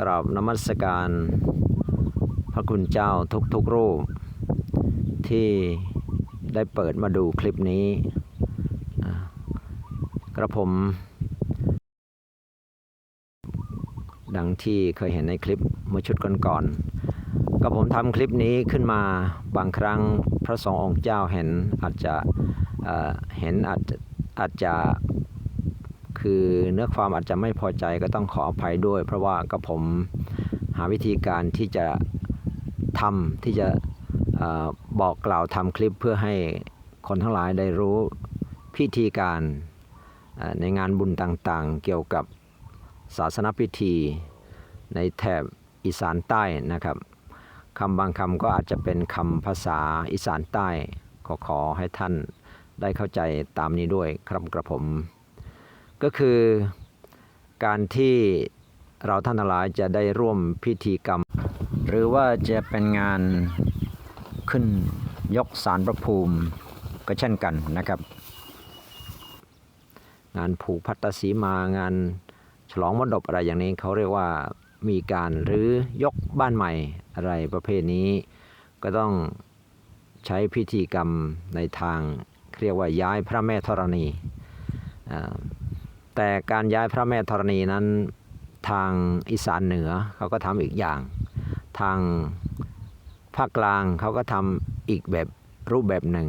กราบนมัสการ พระคุณเจ้าทุกทุกรูป ที่ได้เปิดมาดูคลิปนี้ กระผม ดังที่เคยเห็นในคลิปเมื่อชุดก่อนๆก็ผมทำคลิปนี้ขึ้นมาบางครั้งพระสงฆ์องค์เจ้าเห็นอาจจะเเห็นอาจจะอาจจะ คือเนื้อความอาจจะไม่พอใจก็ต้องขออภัยด้วย เพราะว่าก็ผมหาวิธีการที่จะทำที่จะอบอกกล่าวทำคลิปเพื่อให้คนทั้งหลายได้รู้พิธีการในงานบุญต่างๆ เกี่ยวกับศาสนพิธีในแถบอีสานใต้นะครับคำบางคำก็อาจจะเป็นคำภาษาอีสานใต้ขอขอให้ท่านได้เข้าใจตามนี้ด้วยครับกระผม ก็คือการที่เราท่านทั้งหลายจะได้ร่วมพิธีกรรม หรือว่าจะเป็นงานขึ้นยกสารพระภูมิก็เช่นกันนะครับ งานผูกพัตตสีมางานฉลองมดบอะไรอย่างนี้เขาเรียกว่ามีการหรือยกบ้านใหม่อะไรประเภทนี้ ก็ต้องใช้พิธีกรรมในทางเรียกว่าย้ายพระแม่ธรณีอ่า แต่การย้ายพระแม่ธรณีนั้นทางอีสานเหนือเขาก็ทำอีกอย่าง ทางภาคกลางเขาก็ทำอีกแบบรูปแบบหนึ่ง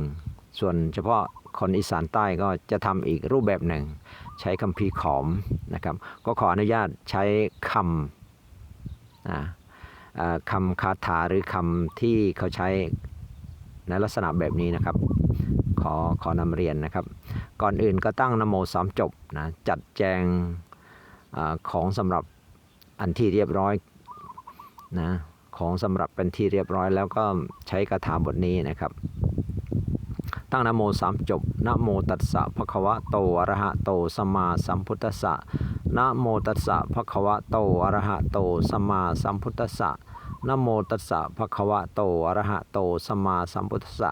ส่วนเฉพาะคนอีสานใต้ก็จะทำอีกรูปแบบหนึ่ง ใช้คำพีขอมนะครับ ก็ขออนุญาตใช้คำนะคำคาถาหรือคำที่เขาใช้ในลักษณะแบบนี้นะครับ ขอขอนำเรียนนะครับ ก่อนอื่นก็ตั้งนโมสามจบนะจัดแจงอของสำหรับอันที่เรียบร้อยนะของสำหรับเป็นที่เรียบร้อย แล้วก็ใช้คาถาบทนี้นะครับ ตั้งนโมสามจบนโมตัสสะภะคะวะโตอะระหะโตสัมมาสัมพุทธัสสะนโมตัสสะภะคะวะโตอะระหะโตสัมมาสัมพุทธัสสะนโมตัสสะภะคะวะโตอะระหะโตสัมมาสัมพุทธัสสะ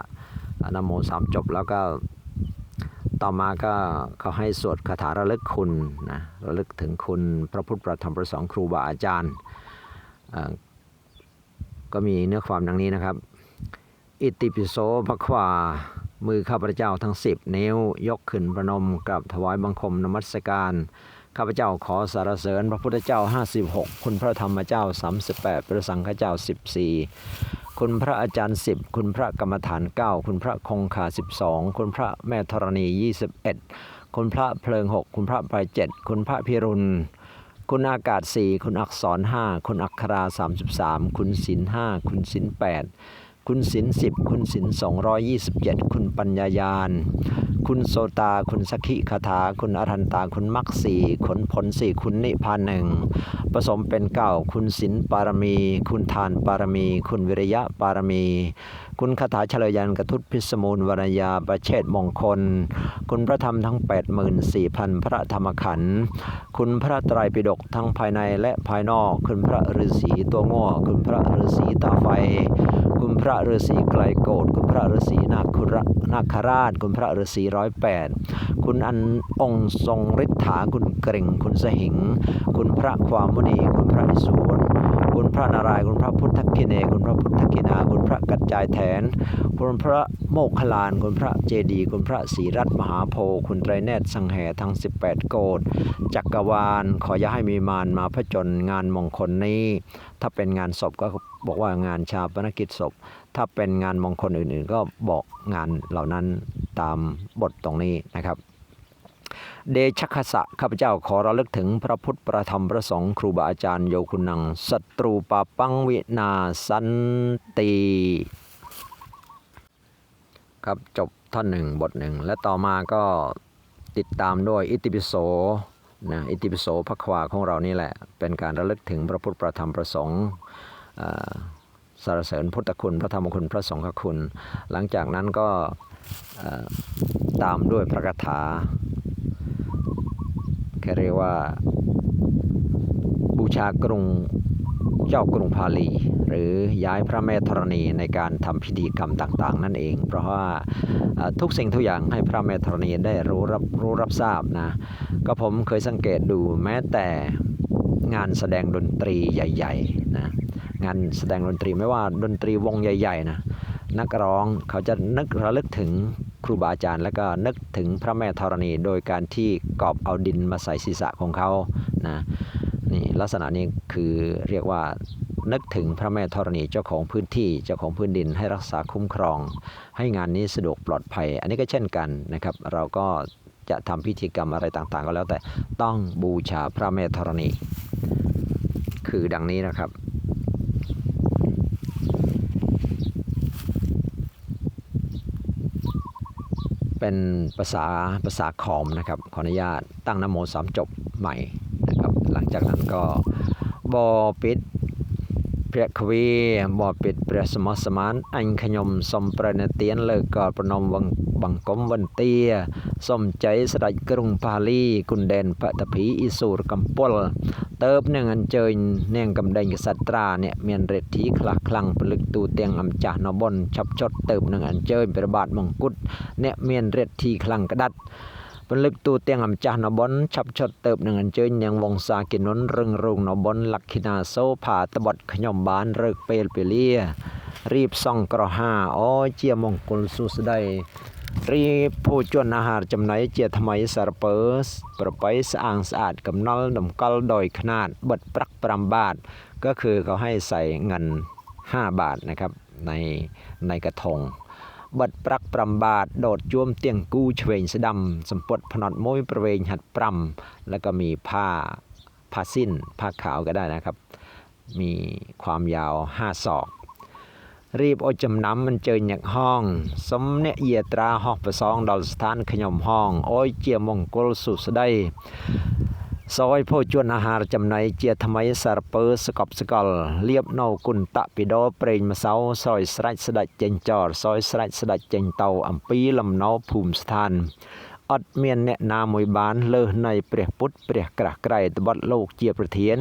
นโมสามจบแล้วก็ต่อมาก็เขาให้สวดคาถาระลึกคุณนะระลึกถึงคุณพระพุทธประธรรมประสงค์ครูบาอาจารย์ ก็มีเนื้อความดังนี้นะครับ อิติปิโสภความือข้าพเจ้าทั้งสิบนิ้วยกขึ้นประนมกับถวายบังคมนมัสการ ข้าพเจ้าขอสารเสริญพระพุทธเจ้า 56 คุณพระธรรมเจ้า 38 พระสังฆเจ้า 14 คุณพระอาจารย์ 10 คุณพระกรรมฐาน 9 คุณพระคงคา 12 คุณพระแม่ธรณี 21 คุณพระเพลิง 6 คุณพระไพร7คุณพระพิรุณ คุณอากาศ 4 คุณอักษร 5 คุณอัครา 33 คุณศิล5คุณศิล8 คุณศิล10คุณศิล227คุณปัญญายาน คุณโสตา คุณสกิคาถา คุณอรันตา คุณมักสี่ขนผลสี่คุณนิพานหนึ่งผสมเป็นเก้าคุณศิลปารมี คุณทานปารมี คุณวิริยะปารมี คุณคาถาเฉลยยันกระทุตพิสมูลวรยาประเชษมงคล คุณพระธรรมทั้ง 84,000 พระธรรมขันธ์คุณพระไตรปิฎกทั้งภายในและภายนอก คุณพระฤาษีตัวง่อคุณพระฤาษีตาไฟ คุณพระฤาษีไกลโกดคุณพระฤาษีนาคุระนาคราช คุณพระฤาษีร้อยแปดคุณอันองค์ทรงฤทธาคุณเกร่งคุณสหิง คุณพระความมุนีคุณพระอิศวร คุณพระนารายณ์คุณพระพุทธคิเนคุณพระพุทธคินาคุณพระกัจจายแทนคุณพระโมคคลาน คุณพระเจดี คุณพระศรีรัตนมหาโพคุณไตรเนตรสังแห่ทั้ง 18 โกดจักรวาล ขออย่าให้มีมารมาผจญงานมงคลนี้ ถ้าเป็นงานศพก็บอกว่างานชาปนกิจศพ ถ้าเป็นงานมงคลอื่นๆ ก็บอกงานเหล่านั้นตามบทตรงนี้นะครับ เดชคสะข้าพเจ้าขอระลึกถึงพระพุทธประธรรมพระสงฆ์ครูบาอาจารย์โยคุณังศัตรูปาปังวินาสันติครับจบท่อนหนึ่งบทหนึ่งและต่อมาก็ติดตามด้วยอิติปิโสนะอิติปิโสพระควาของเรานี่แหละ เป็นการระลึกถึงพระพุทธประธรรมประสงค์อ่าสรเสริญพุทธคุณพระธรรมคุณพระสงฆ์คุณ หลังจากนั้นก็ตามด้วยพระคาถา แค่เรียกว่า บูชากรุงเจ้ากรุงพาลี หรือย้ายพระแม่ธรณีในการทำพิธีกรรมต่างๆ นั่นเอง เพราะว่าทุกสิ่งทุกอย่างให้พระแม่ธรณีได้รู้รับรู้รับทราบนะก็ผมเคยสังเกตดูแม้แต่งานแสดงดนตรีใหญ่ๆนะงานแสดงดนตรีไม่ว่าดนตรีวงใหญ่ ๆ นะนักร้องเขาจะนึกระลึกถึง ครูบาอาจารย์ แล้วก็นึกถึงพระแม่ธรณี โดยการที่กอบเอาดินมาใส่ศีรษะของเขานะนี่ลักษณะนี้คือเรียกว่านึกถึงพระแม่ธรณีเจ้าของพื้นที่เจ้าของพื้นดินให้รักษาคุ้มครอง ให้งานนี้สะดวกปลอดภัย อันนี้ก็เช่นกันนะครับ เราก็จะทำพิธีกรรมอะไรต่างๆ ก็แล้วแต่ต้องบูชาพระแม่ธรณี คือดังนี้นะครับ เป็นภาษาภาษาขอมนะครับขออนุญาตตั้งนโมสามจบใหม่นะครับ หลังจากนั้นก็บอปิด ព្រះគវីបបិទ្ធព្រះសមស្មានអញខ្ញុំសូមប្រណិទានលើកលប្រណមវង្សបង្គំវន្តាសូមចៃស្ដេចក្រុងបាលីគុណដែនបតភីអ៊ីសូរកំពល់ទៅបនឹងអញ្ជើញនាងកំដេញកសត្រាអ្នកមានរិទ្ធិខ្លះខ្លាំងពលិកទូទាំងអំចាស់នបុនឆាប់ចុតទៅបនឹងអញ្ជើញព្រះបាទមង្គតអ្នកមានរិទ្ធិខ្លាំងក្តាត់ ពលិកទូទាំងអំចាស់នបនឆាប់ឆុតទៅបនឹងអញ្ជើញនាងវង្សាគិនុនរឹងរោងនបនលក្ខិណាសូផាតបត់ខ្ញុំបានរើកពេលពេលលារៀបសង់ក្រហាអូជាមង្គលសុស្ដីរៀបភោជនអាហារចំណីជាថ្មីសារពើប្របីស្អាងស្អាតកំណល់តម្កល់ដោយខ្នាតបិទប្រាក់5បាត ก็คือเขาให้ใส่เงิน 5 บาทนะครับในในกระทง បិទប្រាក់5បាតដតជួមទៀងគូឆ្វេងស្ដាំសម្ពុតភ្នត់មួយប្រវែងហាត់5แล้วก็มีผ้าผ้าสิ้น ผ้าขาวก็ได้นะครับ มีความยาว 5 ศอก រៀបអុជចំណាំអញ្ជើញអ្នកហងសំអ្នកយាត្រាហោះប្រសងដល់ស្ថានខ្ញុំហងអុយជាមង្គលសុស្ដី សោយភោជនអាហារចំណីជាថ្មីសារពើសកប់សកលលៀបនៅគុណតពិដោប្រេងម្សៅសោយស្រេចស្ដេចចេញចរសោយស្រេចស្ដេចចេញតោអំពីលំណោភូមិស្ថានអត់មានអ្នកណាមួយបានលើសនៃព្រះពុទ្ធព្រះក្រាស់ក្រៃត្បិតលោកជាប្រធាន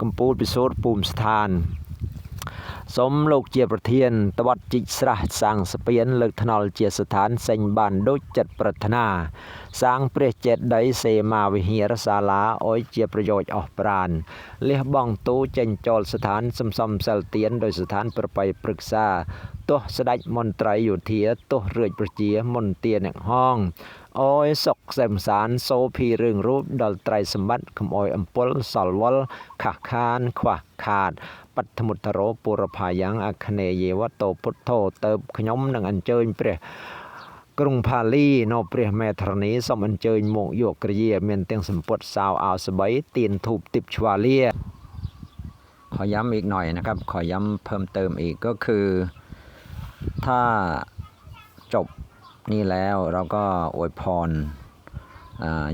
កម្ពុជាពិសូតភូមិស្ថាន សូមលោកជាប្រធានត្បត់ជីកស្រះសាងស្ពានលើកថ្នល់ជាស្ថានសេញបានដូចចិត្តប្រាថ្នា សាងព្រះចេតិយសេមាវិហារសាលាអោយជាប្រយោជន៍អស់ប្រានលះបង់ទូចេញចូលស្ថានសំសំសិលទៀនដោយស្ថានប្របីព្រឹក្សាទោះស្ដេចមន្ត្រីយោធាទោះរាជប្រជាមន្ទាអ្នកហងអយសុកសែមសានសូភីរឿងរូបដល់ត្រៃសម្បត្តិខំអយអំពុលសល់វល់ខះខានខ្វះខាត ปัทมุตโรปุรพายังอคเนเยวโตพุทโธเติบขยมนังอันเจิญเปรกรุงพาลีนอเปรียแมทรนีสมอันเจิญโมกโยกระเยีเมียนเตียงสมปดสาวอาวสบายตีนถูบติบชวาเลียขอย้ำอีกหน่อยนะครับ ขอย้ำเพิ่มเติมอีกก็คือ ถ้าจบนี่แล้วเราก็อวยพร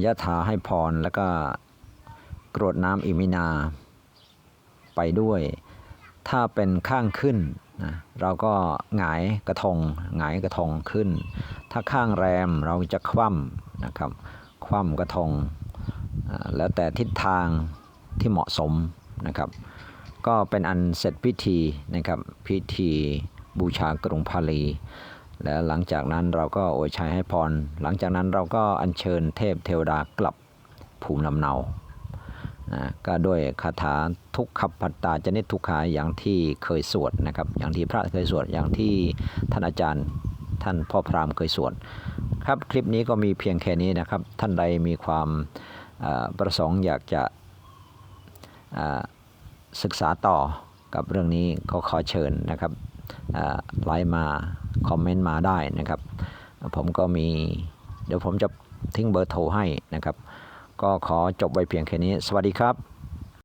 ยะถาให้พรแล้วก็กรวดน้ำอิมินาไปด้วย ถ้าเป็นข้างขึ้นนะเราก็หงายกระทงหงายกระทงขึ้น ถ้าข้างแรมเราจะคว่ำนะครับคว่ำกระทงแล้วแต่ทิศทางที่เหมาะสมนะครับก็เป็นอันเสร็จพิธีนะครับพิธีบูชากรุงพาลี แล้วหลังจากนั้นเราก็อวยชัยให้พร หลังจากนั้นเราก็อัญเชิญเทพเทวดากลับภูมิลำเนา ก็ด้วยคาถาทุกขปัตตาจนิทุกขาอย่างที่เคยสวดนะครับ อย่างที่พระเคยสวดอย่างที่ท่านอาจารย์ท่านพ่อพราหมณ์เคยสวดครับคลิปนี้ก็มีเพียงแค่นี้นะครับ ท่านใดมีความประสงค์อยากจะศึกษาต่อกับเรื่องนี้ก็ขอเชิญนะครับไลน์มาคอมเมนต์มาได้นะครับ ผมก็มีเดี๋ยวผมจะทิ้งเบอร์โทรให้นะครับ ก็ขอจบไว้เพียงแค่นี้ สวัสดีครับ